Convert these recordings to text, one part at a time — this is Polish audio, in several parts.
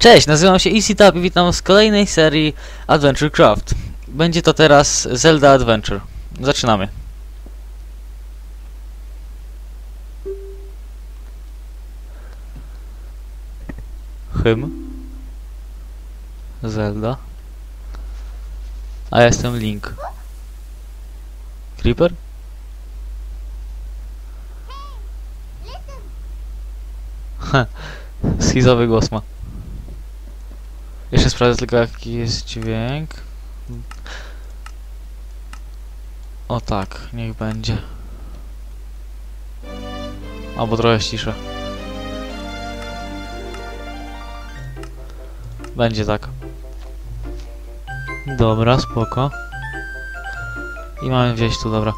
Cześć, nazywam się EasyTap i witam z kolejnej serii Adventure Craft. Będzie to teraz Zelda Adventure. Zaczynamy. Hym. Zelda. A ja jestem Link. Creeper? Schizowy głos ma. Jeszcze sprawdzę tylko jaki jest dźwięk. O tak, niech będzie. Albo trochę ściszę. Będzie tak. Dobra, spoko. I mamy wieść tu, dobra.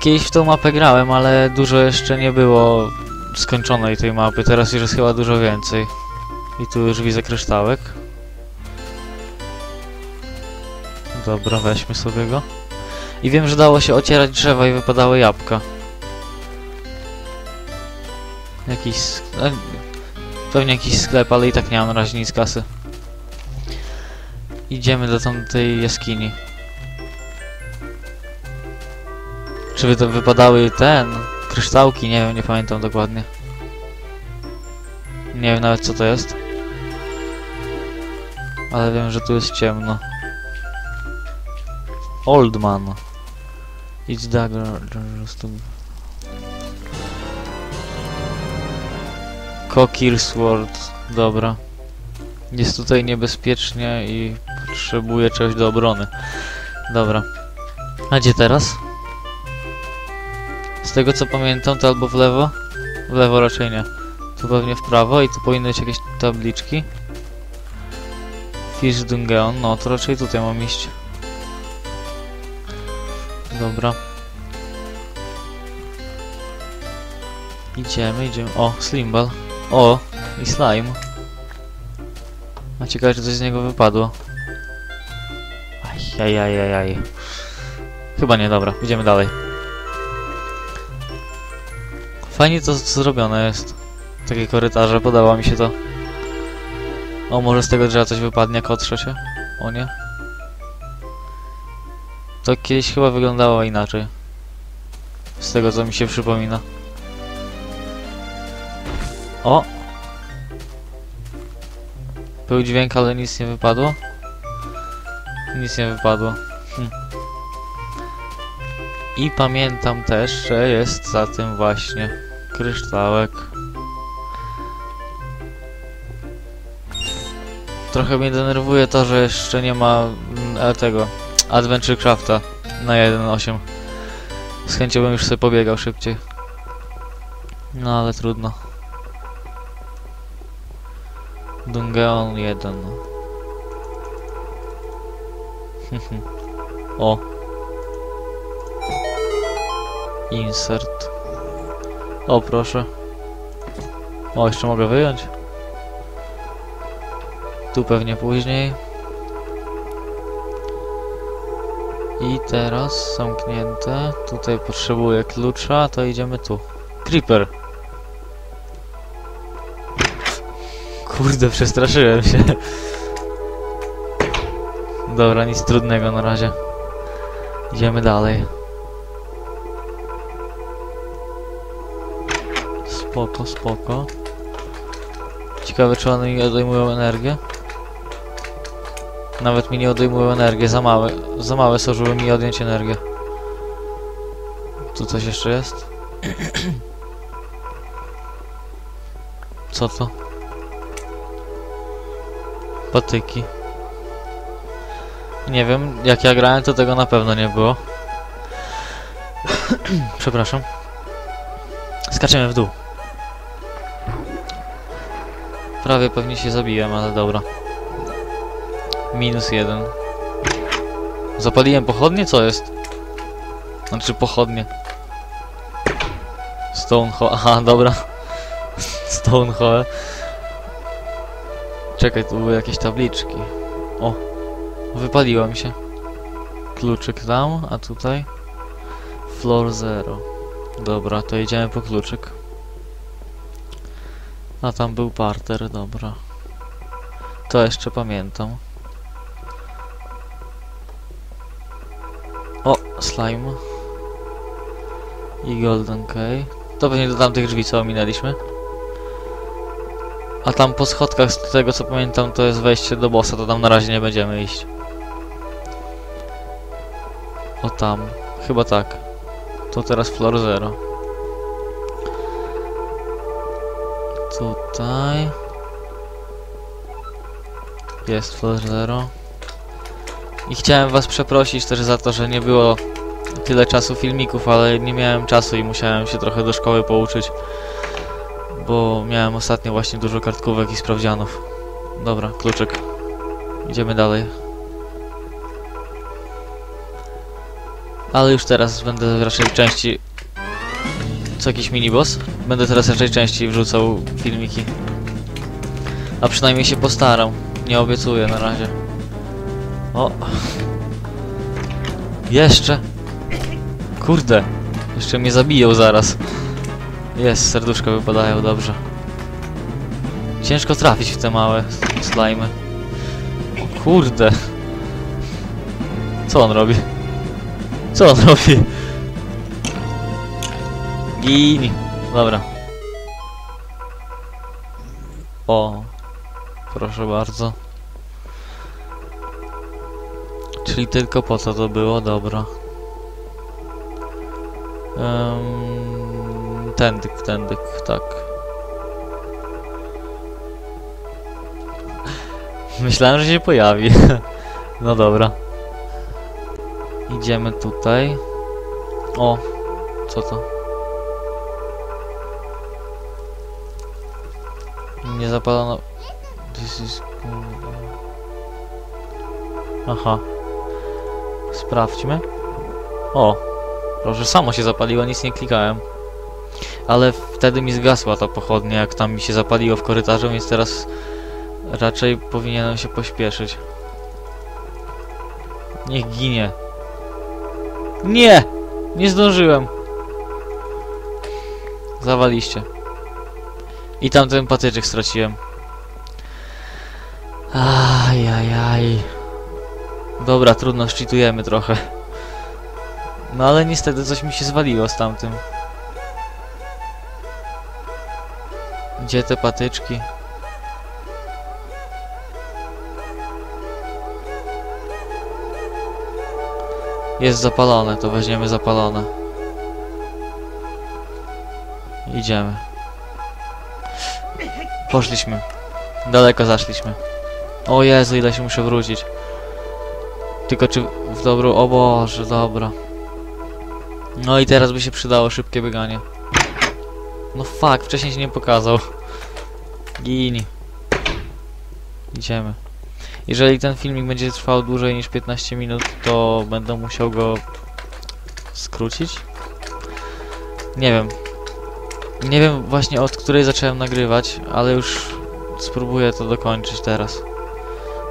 Kiedyś w tą mapę grałem, ale dużo jeszcze nie było skończonej tej mapy. Teraz już jest chyba dużo więcej. I tu już widzę kryształek. Dobra, weźmy sobie go. I wiem, że dało się ocierać drzewa i wypadały jabłka. Jakiś... e, Pewnie jakiś sklep, ale i tak nie mam na razie nic kasy. Idziemy do tamtej jaskini. Czy wy to wypadały ten... Kryształki? Nie wiem, nie pamiętam dokładnie. Nie wiem nawet co to jest. Ale wiem, że tu jest ciemno. Old man. It's dagger. Kokir sword. Dobra. Jest tutaj niebezpiecznie i potrzebuję czegoś do obrony. Dobra. A gdzie teraz? Z tego co pamiętam to albo w lewo? W lewo raczej nie. Tu pewnie w prawo i tu powinny być jakieś tabliczki. Fish Dungeon, no to raczej tutaj mam iść. Dobra. Idziemy, idziemy. O, Slimball. O, i slime. A ciekawe, czy coś z niego wypadło. Aj, aj, aj, aj. Chyba nie, dobra. Idziemy dalej. Fajnie to zrobione jest. Takie korytarze, podoba mi się to. O, może z tego drzewa coś wypadnie, jak otrze się? O nie. To kiedyś chyba wyglądało inaczej. Z tego co mi się przypomina. O! Był dźwięk, ale nic nie wypadło. Nic nie wypadło. Hm. I pamiętam też, że jest za tym właśnie kryształek. Trochę mnie denerwuje to, że jeszcze nie ma mm, tego Adventure Crafta na 1.8. Z chęcią bym już sobie pobiegał szybciej. No ale trudno. Dungeon 1. o. Insert. O proszę. O, jeszcze mogę wyjąć. Tu pewnie później. I teraz zamknięte. Tutaj potrzebuję klucza, to idziemy tu. Creeper. Kurde, przestraszyłem się. Dobra, nic trudnego na razie. Idziemy dalej. Spoko, spoko. Ciekawe, czy one mi odejmują energię? Nawet mi nie odejmują energię, za małe. Za małe są, żeby mi odjąć energię. Tu coś jeszcze jest? Co to? Patyki. Nie wiem, jak ja grałem, to tego na pewno nie było. Przepraszam. Skaczemy w dół. Prawie pewnie się zabiłem, ale dobra. Minus jeden. Zapaliłem pochodnie? Co jest? Znaczy pochodnie. Stonehole. Aha, dobra. Stonehole. Czekaj, tu były jakieś tabliczki. O! Wypaliła mi się. Kluczyk tam, a tutaj? Floor zero. Dobra, to idziemy po kluczyk. A tam był parter, dobra. To jeszcze pamiętam. Slime. I golden key. To pewnie do tamtych drzwi, co ominęliśmy. A tam po schodkach, z tego co pamiętam, to jest wejście do bossa, to tam na razie nie będziemy iść. O tam. Chyba tak. To teraz floor zero. Tutaj. Jest floor zero. I chciałem was przeprosić też za to, że nie było tyle czasu filmików, ale nie miałem czasu i musiałem się trochę do szkoły pouczyć. Bo miałem ostatnio właśnie dużo kartkówek i sprawdzianów. Dobra, kluczyk. Idziemy dalej. Ale już teraz będę raczej częściej... Co jakiś miniboss? Będę teraz raczej częściej wrzucał filmiki. A przynajmniej się postaram. Nie obiecuję na razie. O! Jeszcze! Kurde! Jeszcze mnie zabiją zaraz. Jest, serduszka wypadają, dobrze. Ciężko trafić w te małe slimy. O kurde! Co on robi? Co on robi? Gini. Dobra. O. Proszę bardzo. Czyli tylko po co to było? Dobra. Um, tędyk, tędyk, tak. Myślałem, że się pojawi. no dobra. Idziemy tutaj. O, co to? Nie zapalono. Aha. Sprawdźmy. O, proszę, samo się zapaliło, nic nie klikałem. Ale wtedy mi zgasła ta pochodnia, jak tam mi się zapaliło w korytarzu, więc teraz raczej powinienem się pośpieszyć. Niech ginie. Nie! Nie zdążyłem. Zawaliście. I tamten patyczek straciłem. Ajajaj. Dobra, trudno, szczytujemy trochę. No ale niestety coś mi się zwaliło z tamtym. Gdzie te patyczki? Jest zapalone, to weźmiemy zapalone. Idziemy. Poszliśmy. Daleko zaszliśmy. O Jezu, ile się muszę wrócić. Tylko czy w dobrą... O Boże, dobra. No i teraz by się przydało szybkie bieganie. No fuck, wcześniej się nie pokazał. Gini. Idziemy. Jeżeli ten filmik będzie trwał dłużej niż 15 minut, to będę musiał go skrócić. Nie wiem. Nie wiem właśnie od której zacząłem nagrywać, ale już spróbuję to dokończyć teraz.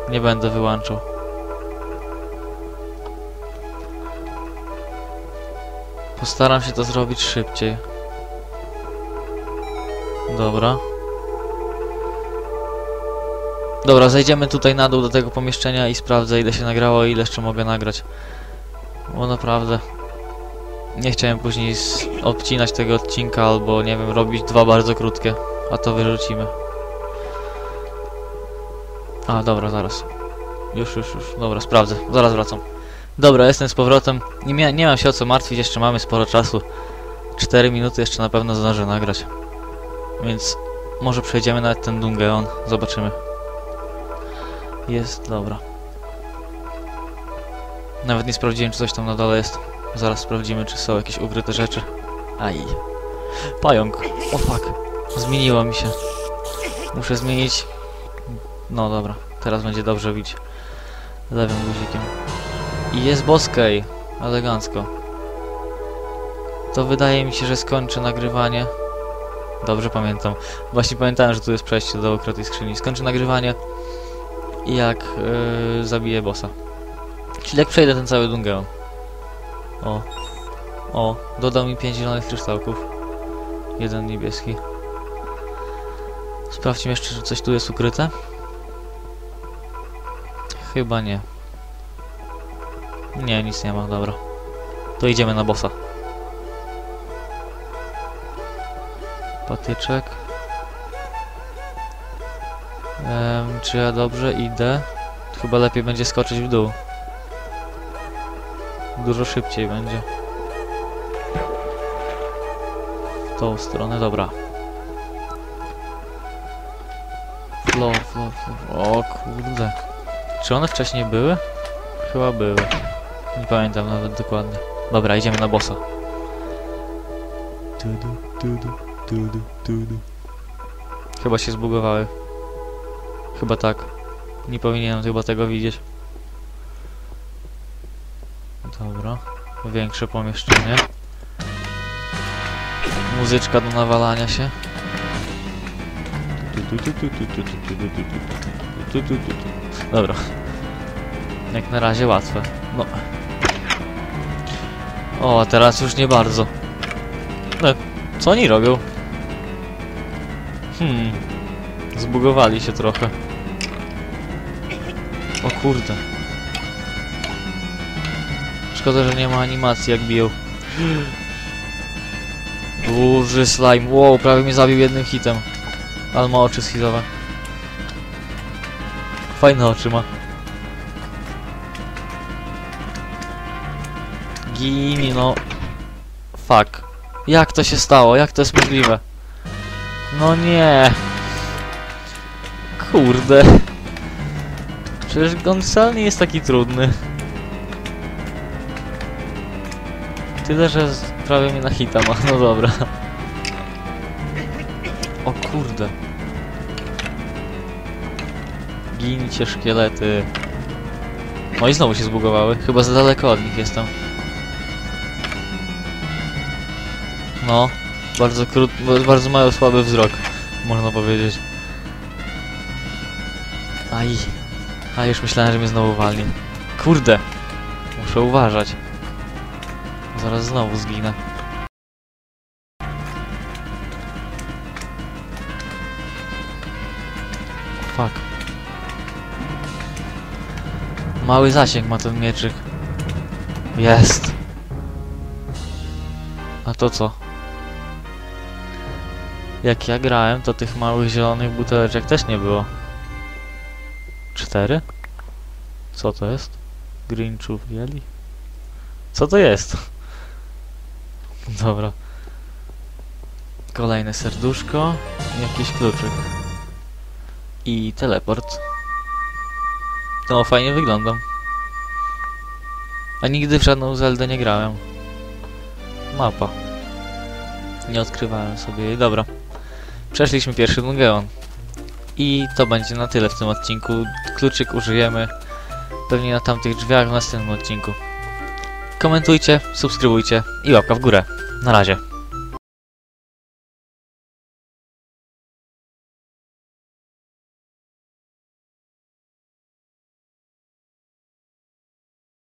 Nie będę wyłączał. Postaram się to zrobić szybciej. Dobra. Dobra, zejdziemy tutaj na dół do tego pomieszczenia i sprawdzę ile się nagrało i ile jeszcze mogę nagrać. Bo naprawdę... Nie chciałem później odcinać tego odcinka albo, nie wiem, robić dwa bardzo krótkie. A to wyrzucimy. A, dobra, zaraz. Już, już, już. Dobra, sprawdzę. Zaraz wracam. Dobra, jestem z powrotem. Nie, nie mam się o co martwić, jeszcze mamy sporo czasu. 4 minuty jeszcze na pewno zdążę nagrać. Więc może przejdziemy nawet ten Dungeon. Zobaczymy. Jest, dobra. Nawet nie sprawdziłem, czy coś tam na dole jest. Zaraz sprawdzimy, czy są jakieś ukryte rzeczy. Aj. Pająk. O fuck. Zmieniło mi się. Muszę zmienić... No dobra. Teraz będzie dobrze bić. Lewym guzikiem. I jest boskej. Elegancko. To wydaje mi się, że skończę nagrywanie. Dobrze pamiętam. Właśnie pamiętałem, że tu jest przejście do ukrytej skrzyni. Skończę nagrywanie i jak yy, zabiję bossa. Czyli jak przejdę ten cały dungeon. O. O, dodał mi 5 zielonych kryształków. Jeden niebieski. Sprawdźmy jeszcze, czy coś tu jest ukryte. Chyba nie. Nie, nic nie ma, dobra. To idziemy na bossa. Patyczek. Em, czy ja dobrze idę? Chyba lepiej będzie skoczyć w dół. Dużo szybciej będzie. W tą stronę, dobra. Flow, flow, flow. O kurde. Czy one wcześniej były? Chyba były. Nie pamiętam nawet dokładnie. Dobra, idziemy na bossa. Tudu, tudu, tudu, tudu. Chyba się zbugowały. Chyba tak. Nie powinienem chyba tego widzieć. Dobra. Większe pomieszczenie. Muzyczka do nawalania się. Dobra. Jak na razie łatwe. No. O, a teraz już nie bardzo. No, co oni robią? Hmm. Zbugowali się trochę. O kurde. Szkoda, że nie ma animacji jak biją. Duży slime. Wow, prawie mnie zabił jednym hitem. Ale ma oczy schizowe. Fajne oczy ma. Gini, no. Fuck. Jak to się stało? Jak to jest możliwe? No nie. Kurde. Przecież on wcale nie jest taki trudny. Tyle, że prawie mnie na hita ma. No dobra. O kurde. Gincie szkielety. No i znowu się zbugowały. Chyba za daleko od nich jestem. No. Bardzo krót... Bardzo mają słaby wzrok. Można powiedzieć. Aj. A już myślałem, że mnie znowu walnie. Kurde. Muszę uważać. Zaraz znowu zginę. Fuck. Mały zasięg ma ten mieczyk. Jest. A to co? Jak ja grałem, to tych małych zielonych buteleczek też nie było. Cztery? Co to jest? Grinchów jeli? Co to jest? Dobra. Kolejne serduszko. Jakiś kluczyk. I teleport. No, fajnie wyglądam. A nigdy w żadną Zeldę nie grałem. Mapa. Nie odkrywałem sobie jej. Dobra. Przeszliśmy pierwszy dungeon. I to będzie na tyle w tym odcinku. Kluczyk użyjemy pewnie na tamtych drzwiach w następnym odcinku. Komentujcie, subskrybujcie i łapka w górę. Na razie.